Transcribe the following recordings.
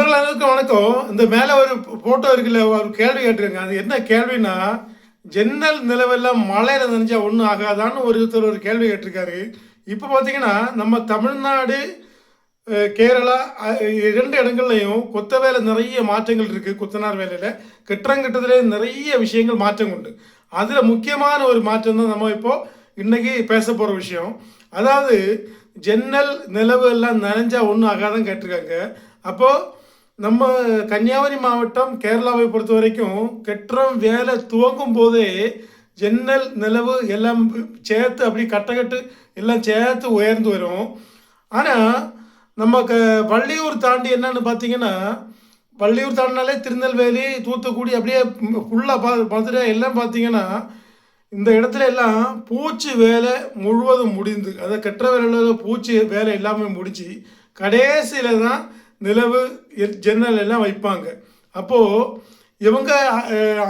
நண்பர்கள் அனைவருக்கும் வணக்கம். இந்த மேலே ஒரு ஃபோட்டோ இருக்குல்ல ஒரு கேள்வி கேட்டிருக்காங்க. அது என்ன கேள்வினா ஜன்னல் நிலவெல்லாம் மழையில் நினைஞ்சா ஒன்றும் ஆகாதான்னு ஒருத்தர் ஒரு கேள்வி கேட்டிருக்காரு. இப்போ பார்த்தீங்கன்னா நம்ம தமிழ்நாடு கேரளா இரண்டு இடங்கள்லையும் கொத்த வேலை நிறைய மாற்றங்கள் இருக்குது கொத்தனார் வேலையில். கட்டுறங்கட்டதுல நிறைய விஷயங்கள் மாற்றம் உண்டு. அதில் முக்கியமான ஒரு மாற்றம் தான் நம்ம இப்போது இன்றைக்கி பேச போகிற விஷயம். அதாவது ஜன்னல் நிலவு எல்லாம் நனைஞ்சா ஒன்றும் ஆகாதான் கேட்டிருக்காங்க. அப்போது நம்ம கன்னியாகுமரி மாவட்டம் கேரளாவை பொறுத்த வரைக்கும் கெட்டுறம் வேலை துவங்கும் போதே ஜன்னல் நிலவு எல்லாம் சேர்த்து அப்படி கட்டக்கட்டு எல்லாம் சேர்த்து உயர்ந்து வரும். ஆனால் நம்ம க வள்ளியூர் தாண்டி என்னன்னு பார்த்தீங்கன்னா வள்ளியூர் தாண்டினாலே திருநெல்வேலி தூத்துக்குடி அப்படியே ஃபுல்லாக பா மதுரை எல்லாம் பார்த்தீங்கன்னா இந்த இடத்துல எல்லாம் பூச்சி வேலை முழுவதும் முடிந்து அதை கெட்ட வேலையில் பூச்சி வேலை எல்லாமே முடிச்சு கடைசியில் தான் நிலவு ஜன்னல் எல்லாம் வைப்பாங்க. அப்போது இவங்க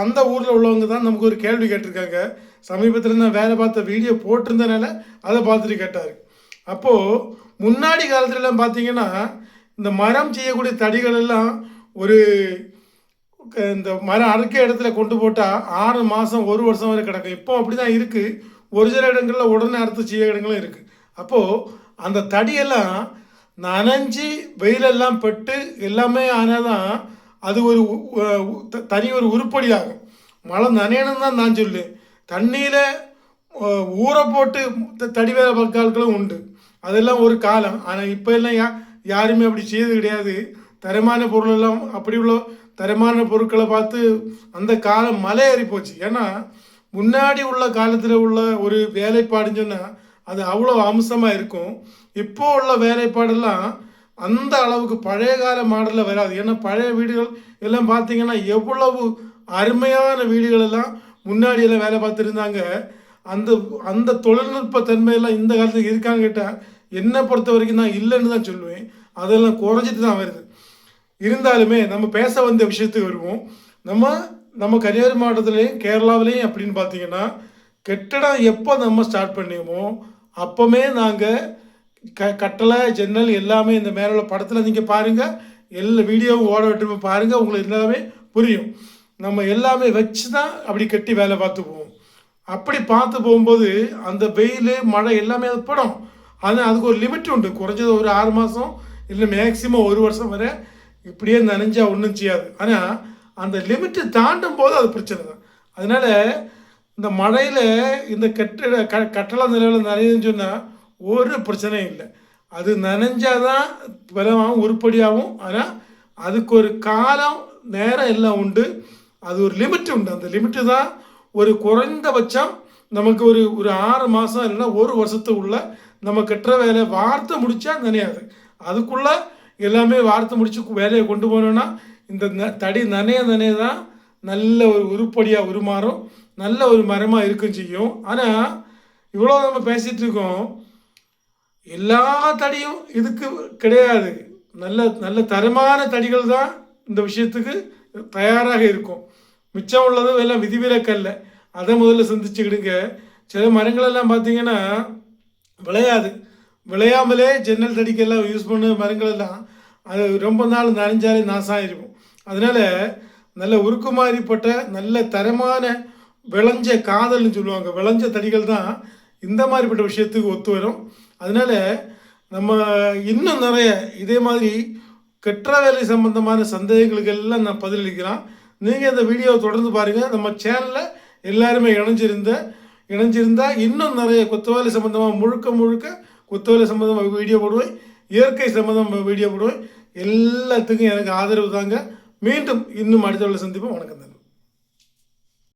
அந்த ஊரில் உள்ளவங்க தான் நமக்கு ஒரு கேள்வி கேட்டிருக்காங்க. சமீபத்தில் நான் வேலை பார்த்த வீடியோ போட்டிருந்தனால அதை பார்த்துட்டு கேட்டார். அப்போது முன்னாடி காலத்துலலாம் பார்த்தீங்கன்னா இந்த மரம் செய்யக்கூடிய தடிகள் எல்லாம் ஒரு இந்த மரம் அறுக்க இடத்துல கொண்டு போட்டால் ஆறு மாதம் ஒரு வருஷம் வரை கிடக்கும். இப்போ அப்படி தான் இருக்குது ஒரு சில இடங்களில் உடனே அறுத்து செய்ய இடங்களும் இருக்குது அப்போது அந்த தடியெல்லாம் நனைஞ்சி வெயிலெல்லாம் பட்டு எல்லாமே ஆனால் தான் அது ஒரு த- தனி ஒரு உருப்படி ஆகும் மழை நனையணும் தான் நான் சொல்லு தண்ணியில் ஊற போட்டு த- தடி வேலை பக்கால்களும் உண்டு. அதெல்லாம் ஒரு காலம். ஆனால் இப்போ எல்லாம் யா யாருமே அப்படி செய்யறது கிடையாது. தரமான பொருளெல்லாம் அப்படி உள்ள தரமான பொருட்களை பார்த்து அந்த காலம் மலை ஏறி போச்சு ஏன்னா முன்னாடி உள்ள காலத்தில் உள்ள ஒரு வேலைப்பாடுன்னு சொன்னால் அது அவ்வளோ அம்சமாக இருக்கும். இப்போ உள்ள வேலைப்பாடெல்லாம் அந்த அளவுக்கு பழைய கால மாடலில் வராது. ஏன்னா பழைய வீடுகள் எல்லாம் பார்த்தீங்கன்னா எவ்வளவு அருமையான வீடுகள் எல்லாம் முன்னாடியெல்லாம் வேலை பார்த்துருந்தாங்க. அந்த அந்த தொழில்நுட்ப தன்மையெல்லாம் இந்த காலத்துக்கு இருக்கான்னு கேட்டால் என்னை பொறுத்த வரைக்கும் நான் இல்லைன்னு தான் சொல்லுவேன். அதெல்லாம் குறைஞ்சிட்டு தான் வருது. இருந்தாலுமே நம்ம பேச வந்த விஷயத்துக்கு வருவோம். நம்ம நம்ம கன்னியாகுமரி மாவட்டத்துலேயும் கேரளாவிலையும் அப்படின்னு பார்த்தீங்கன்னா கெட்டடம் எப்போ நம்ம ஸ்டார்ட் பண்ணியோமோ அப்போமே நாங்கள் க கட்டளை ஜன்னல் எல்லாமே இந்த மேலே உள்ள படத்தில் நீங்கள் பாருங்கள் எல்லா வீடியோவும் ஓட விட்டு பாருங்கள் உங்களுக்கு எல்லாமே புரியும். நம்ம எல்லாமே வச்சு தான் அப்படி கட்டி வேலை பார்த்து போவோம் அப்படி பார்த்து போகும்போது அந்த வெயில் மழை எல்லாமே அது படும். ஆனால் அதுக்கு ஒரு லிமிட் உண்டு. குறைஞ்சது ஒரு ஆறு மாதம் இல்லை மேக்சிமம் ஒரு வருஷம் வரை இப்படியே நனைஞ்சா ஒன்றும் செய்யாது. ஆனால் அந்த லிமிட்டு தாண்டும் போது அது பிரச்சனை தான் அதனால் இந்த மழையில் இந்த கட்டிட க கட்டள நிலையில் நனையுதுன்னு சொன்னால் ஒரு பிரச்சனையும் இல்லை. அது நனைஞ்சாதான் பலமாகவும் உருப்படியாகவும் ஆனால் அதுக்கு ஒரு காலம் நேரம் எல்லாம் உண்டு. அது ஒரு லிமிட் உண்டு. அந்த லிமிட்டு தான் ஒரு குறைந்தபட்சம் நமக்கு ஒரு ஒரு ஆறு மாதம் இல்லைன்னா ஒரு வருஷத்துக்குள்ள நம்ம கட்டுற வேலையை வார்த்தை முடித்தா நனையாது. அதுக்குள்ள எல்லாமே வார்த்தை முடித்து வேலையை கொண்டு போனோன்னா இந்த ந- தடி நனைய நனைய தான் நல்ல ஒரு உருப்படியாக உருமாறும். நல்ல ஒரு மரமாக இருக்கும் செய்யும். ஆனால் இவ்வளோ நம்ம பேசிகிட்டு இருக்கோம். எல்லா தடியும் இதுக்கு கிடையாது. நல்ல நல்ல தரமான தடிகள் தான் இந்த விஷயத்துக்கு தயாராக இருக்கும். மிச்சம் உள்ளதும் எல்லாம் விதிவிலக்கல்ல. அதை முதல்ல சிந்திச்சுக்கிடுங்க. சில மரங்களெல்லாம் பார்த்தீங்கன்னா விளையாது. விளையாமலே ஜன்னல் தடிக்கெல்லாம் யூஸ் பண்ண மரங்களெல்லாம் அது ரொம்ப நாள் நனைஞ்சாலே நாசம் இருக்கும் அதனால நல்ல உருக்குமாறிப்பட்ட நல்ல தரமான விளைஞ்ச காதல்னு சொல்லுவாங்க. விளைஞ்ச தடிகள் தான் இந்த மாதிரிப்பட்ட விஷயத்துக்கு ஒத்து வரும். அதனால நம்ம இன்னும் நிறைய இதே மாதிரி கெட்ட வேலை சம்பந்தமான சந்தேகங்களுக்கு எல்லாம் நான் பதிலளிக்கிறேன் நீங்கள் இந்த வீடியோவை தொடர்ந்து பாருங்கள் நம்ம சேனலில் எல்லாருமே இணைஞ்சிருந்த இணைஞ்சிருந்தால் இன்னும் நிறைய கொத்தவேலை சம்மந்தமாக முழுக்க முழுக்க கொத்தவேலை சம்பந்தமாக வீடியோ போடுவேன். இயற்கை சம்மந்தமாக வீடியோ போடுவேன். எல்லாத்துக்கும் எனக்கு ஆதரவு தாங்க. மீண்டும் இன்னும் அடுத்த வேலை சந்திப்போம். வணக்கம்